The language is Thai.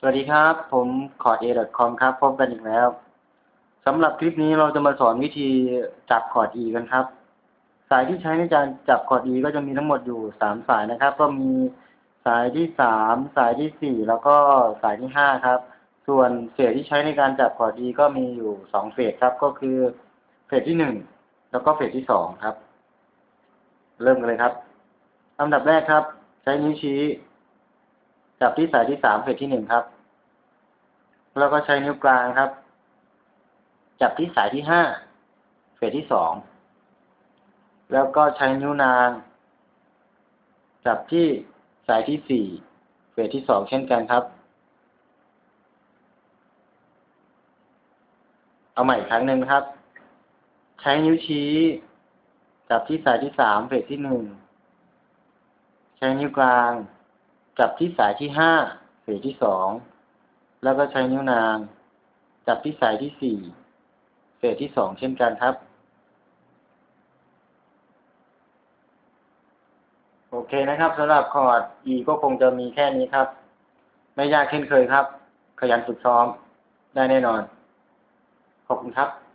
สวัสดีครับ ผมคอร์ด a.com ครับ พบกันอีกแล้วสำหรับคลิปนี้เราจะมาสอนวิธีจับคอร์ด E กันครับ สายที่ใช้ในการจับคอร์ด E ก็จะมีทั้งหมดอยู่สามสายนะครับ ก็มีสายที่สามสายที่สี่แล้วก็สายที่ห้าครับ ส่วนเฟสที่ใช้ในการจับคอร์ด E ก็มีอยู่สองเฟสครับ ก็คือเฟสที่หนึ่งแล้วก็เฟสที่สองครับ เริ่มกันเลยครับลำดับแรกครับ ใช้นิ้วชี้ จับที่สายที่สามเฟสที่หนึ่งครับ แล้วก็ใช้นิ้วกลางครับ จับที่สายที่ห้าเฟสที่สองแล้วก็ใช้นิ้วนาง จับที่สายที่สี่เฟสที่สองเช่นกันครับ เอาใหม่อีกครั้งหนึ่งครับ ใช้นิ้วชี้ จับที่สายที่สามเฟสที่หนึ่งใช้นิ้วกลาง จับที่สายที่ห้าเฟสที่สองแล้วก็ใช้นิ้วนาง จับที่สายที่สี่เฟสที่สองเช่นกันครับ โอเคนะครับสำหรับคอร์ด E ก็คงจะมีแค่นี้ครับ ไม่ยากเช่นเคยครับ ขยันฝึกซ้อมได้แน่นอน ขอบคุณครับ